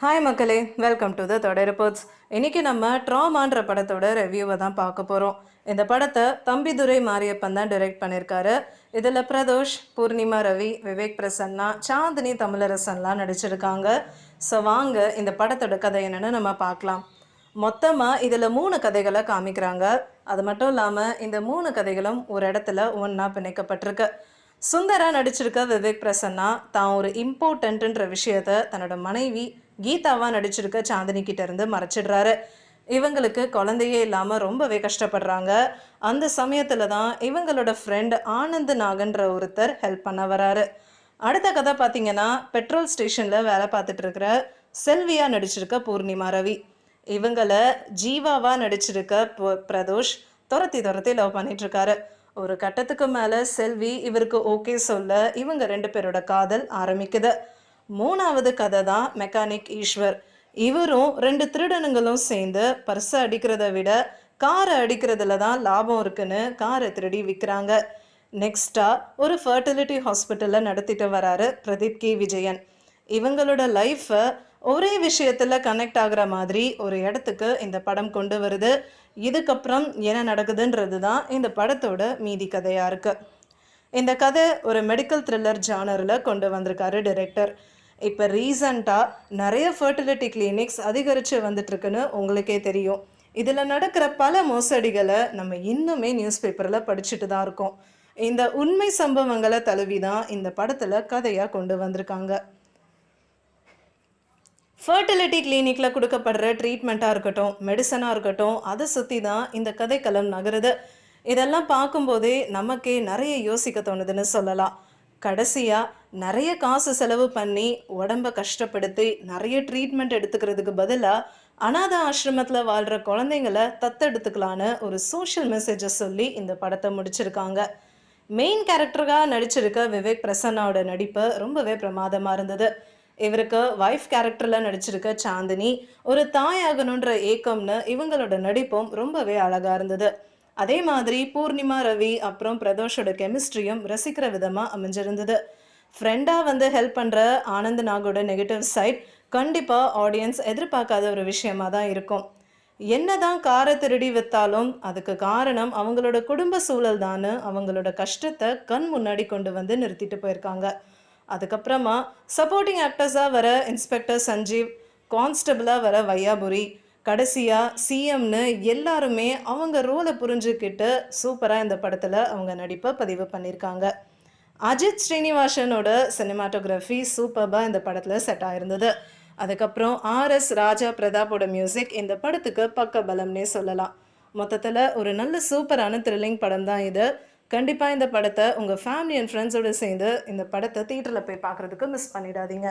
Hi மக்களே. Welcome to the தொடர் reports இன்றைக்கி நம்ம ட்ராமான்ற படத்தோட ரிவ்யூவை தான் பார்க்க போகிறோம் இந்த படத்தை தம்பிதுரை மாரியப்பன் தான் டைரக்ட் பண்ணியிருக்காரு இதில் பிரதோஷ் பூர்ணிமா ரவி விவேக் பிரசன்னா சாந்தினி தமிழரசன்லாம் நடிச்சிருக்காங்க. ஸோ வாங்க இந்த படத்தோட கதை என்னென்னு நம்ம பார்க்கலாம். மொத்தமாக இதில் மூணு கதைகளை காமிக்கிறாங்க. அது மட்டும் இல்லாமல் இந்த மூணு கதைகளும் ஒரு இடத்துல ஒன்றா பிணைக்கப்பட்டிருக்கு. சுந்தரா நடிச்சிருக்க விவேக் பிரசன்னா தான் ஒரு இம்பார்ட்டன்ட்டுன்ற விஷயத்தை தன்னோட மனைவி கீதாவா நடிச்சிருக்க சாந்தினி கிட்ட இருந்து மறைச்சிடுறாரு. இவங்களுக்கு குழந்தையே இல்லாமல் ரொம்பவே கஷ்டப்படுறாங்க. அந்த சமயத்தில் தான் இவங்களோட ஃப்ரெண்ட் ஆனந்த் நாகன்ற ஒருத்தர் ஹெல்ப் பண்ண வராரு. அடுத்த கதை பார்த்தீங்கன்னா பெட்ரோல் ஸ்டேஷனில் வேலை பார்த்துட்டு இருக்கிற செல்வியாக நடிச்சிருக்க பூர்ணிமா ரவி. இவங்களை ஜீவாவாக நடிச்சிருக்க பிரதோஷ் துரத்தி துரத்தி லவ் பண்ணிட்டுருக்காரு ஒரு கட்டத்துக்கு மேலே செல்வி இவருக்கு ஓகே சொல்ல இவங்க ரெண்டு பேரோட காதல் ஆரம்பிக்குது. மூணாவது கதை தான் மெக்கானிக் ஈஸ்வர். இவரும் ரெண்டு திருடனுங்களும் சேர்ந்து பர்ஸை அடிக்கிறத விட காரை அடிக்கிறதுல தான் லாபம் இருக்குன்னு காரை திருடி விற்கிறாங்க நெக்ஸ்டா ஒரு ஃபர்டிலிட்டி ஹாஸ்பிட்டலில் நடத்திட்டு வராரு பிரதீப் கே. விஜயன். இவங்களோட லைஃப்பை ஒரே விஷயத்தில் கனெக்ட் ஆகுற மாதிரி ஒரு இடத்துக்கு இந்த படம் கொண்டு வருது. இதுக்கப்புறம் என்ன நடக்குதுன்றது தான் இந்த படத்தோட மீதி கதையாக இருக்குது இந்த கதை ஒரு மெடிக்கல் த்ரில்லர் ஜானரில் கொண்டு வந்திருக்காரு டிரெக்டர் இப்போ ரீசண்டாக நிறைய ஃபர்டிலிட்டி கிளினிக்ஸ் அதிகரித்து வந்துட்டுருக்குன்னு உங்களுக்கே தெரியும். இதில் நடக்கிற பல மோசடிகளை நம்ம இன்னுமே நியூஸ் பேப்பரில் படிச்சுட்டு தான் இருக்கோம். இந்த உண்மை சம்பவங்களை தழுவி தான் இந்த படத்தில் கதையாக கொண்டு வந்திருக்காங்க. ஃபர்டிலிட்டி கிளினிக்கில் கொடுக்கப்படுற ட்ரீட்மெண்ட்டாக இருக்கட்டும் மெடிசனாக இருக்கட்டும் அதை சுற்றி தான் இந்த கதைக்களம் நகருது. இதெல்லாம் பார்க்கும்போதே நமக்கே நிறைய யோசிக்க தோணுதுன்னு சொல்லலாம். கடைசியாக நிறைய காசு செலவு பண்ணி உடம்ப கஷ்டப்படுத்தி நிறைய ட்ரீட்மெண்ட் எடுத்துக்கிறதுக்கு பதிலாக அனாத ஆசிரமத்தில் வாழ்கிற குழந்தைங்கள தத்தெடுத்துக்கலான்னு ஒரு சோஷியல் மெசேஜை சொல்லி இந்த படத்தை முடிச்சிருக்காங்க. மெயின் கேரக்டராக நடிச்சிருக்க விவேக் பிரசன்னாவோட நடிப்பு ரொம்பவே பிரமாதமாக இருந்தது. இவருக்கு வைஃப் கேரக்டரில் நடிச்சிருக்க சாந்தினி ஒரு தாயாகணுன்ற ஏக்கம்னு இவங்களோட நடிப்பும் ரொம்பவே அழகாக இருந்தது. அதே மாதிரி பூர்ணிமா ரவி அப்புறம் பிரதோஷோட கெமிஸ்ட்ரியும் ரசிக்கிற விதமாக அமைஞ்சிருந்தது. ஃப்ரெண்டாக வந்து ஹெல்ப் பண்ணுற ஆனந்த் நாகோட நெகட்டிவ் சைட் கண்டிப்பாக ஆடியன்ஸ் எதிர்பார்க்காத ஒரு விஷயமா தான் இருக்கும். என்னதான் காரை திருடி வித்தாலும் அதுக்கு காரணம் அவங்களோட குடும்ப சூழல் தான் அவங்களோட கஷ்டத்தை கண் முன்னாடி கொண்டு வந்து நிறுத்திட்டு போயிருக்காங்க. அதுக்கப்புறமா சப்போர்ட்டிங் ஆக்டர்ஸாக வர இன்ஸ்பெக்டர் சஞ்சீவ் கான்ஸ்டபிளாக வர வையாபுரி கடைசியாக சிஎம்னு எல்லாருமே அவங்க ரோலை புரிஞ்சுக்கிட்டு சூப்பராக இந்த படத்தில் அவங்க நடிப்பை பதிவு பண்ணியிருக்காங்க. அஜித் ஸ்ரீனிவாசனோட சினிமாட்டோகிராஃபி சூப்பராக இந்த படத்தில் செட் ஆயிருந்தது. அதுக்கப்புறம் ஆர்எஸ் ராஜா பிரதாப்போட மியூசிக் இந்த படத்துக்கு பக்க பலம்னே சொல்லலாம். மொத்தத்தில் ஒரு நல்ல சூப்பரான த்ரில்லிங் படம் தான் இது. கண்டிப்பாக இந்த படத்தை உங்கள் ஃபேமிலி அண்ட் ஃப்ரெண்ட்ஸோடு சேர்ந்து இந்த படத்தை தியேட்டரில் போய் பார்க்குறதுக்கு மிஸ் பண்ணிடாதீங்க.